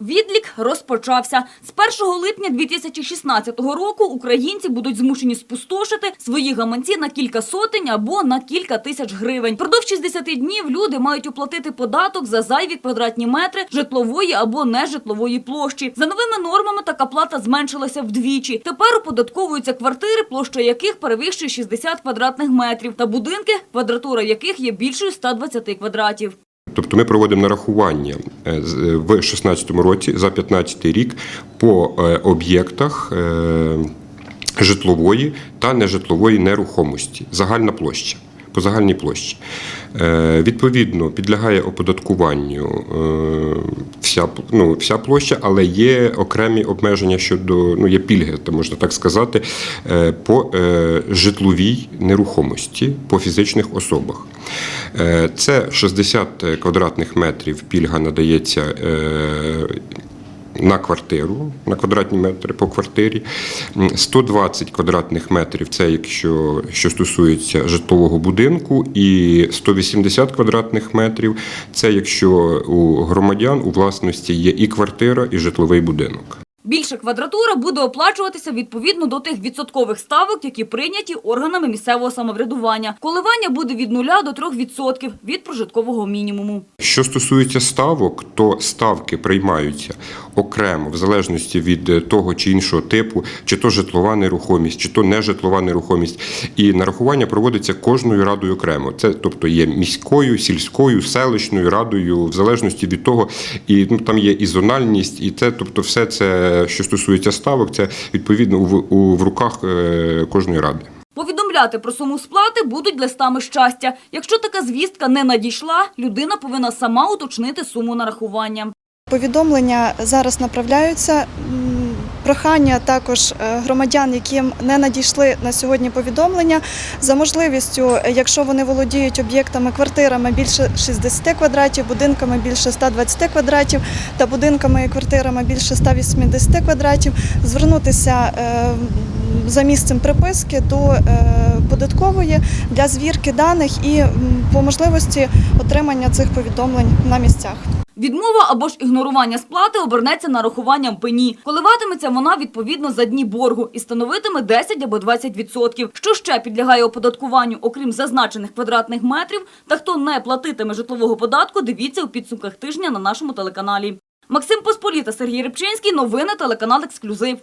Відлік розпочався. З 1 липня 2016 року українці будуть змушені спустошити свої гаманці на кілька сотень або на кілька тисяч гривень. Продовж 60 днів люди мають оплатити податок за зайві квадратні метри житлової або нежитлової площі. За новими нормами така плата зменшилася вдвічі. Тепер оподатковуються квартири, площа яких перевищує 60 квадратних метрів, та будинки, квадратура яких є більшою 120 квадратів. Тобто ми проводимо нарахування е, е, в 2016 році за 2015 рік по е, об'єктах житлової та нежитлової нерухомості. Загальна площа. По загальній площі. Е, Відповідно, підлягає оподаткуванню е, вся, ну, вся площа, але є окремі обмеження щодо, ну, є пільги, то можна так сказати, е, по житловій нерухомості по фізичних особах. Це 60 квадратних метрів пільга надається на квартиру, на квадратні метри по квартирі. М, 120 квадратних метрів це якщо що стосується житлового будинку, і 180 квадратних метрів це якщо у громадян у власності є і квартира, і житловий будинок. Більша квадратура буде оплачуватися відповідно до тих відсоткових ставок, які прийняті органами місцевого самоврядування. Коливання буде від 0 до 3% від прожиткового мінімуму. Що стосується ставок, то ставки приймаються окремо в залежності від е, того чи іншого типу, чи то житлова нерухомість, чи то нежитлова нерухомість. І нарахування проводиться кожною радою окремо. Це тобто є міською, сільською, селищною радою, в залежності від того, і ну там є і зональність, і це, тобто, все це, що стосується ставок, це відповідно у, у в руках е, кожної ради. Повідомляти про суму сплати будуть листами щастя. Якщо така звістка не надійшла, людина повинна сама уточнити суму нарахування. Повідомлення зараз направляються. Прохання також е, громадян, яким не надійшли на сьогодні повідомлення, за можливістю, е, якщо вони володіють об'єктами, квартирами більше 60 квадратів, будинками більше 120 квадратів та будинками і квартирами більше 180 квадратів, звернутися е, за місцем приписки до податкової для звірки даних і по можливості отримання цих повідомлень на місцях. Відмова або ж ігнорування сплати обернеться нарахуванням пені. Коливатиметься вона відповідно за дні боргу і становитиме 10 або 20 відсотків. Що ще підлягає оподаткуванню, окрім зазначених квадратних метрів, та хто не платитиме житлового податку, дивіться у підсумках тижня на нашому телеканалі. Максим Посполіта, Сергій Рибчинський. Новини телеканал Ексклюзив.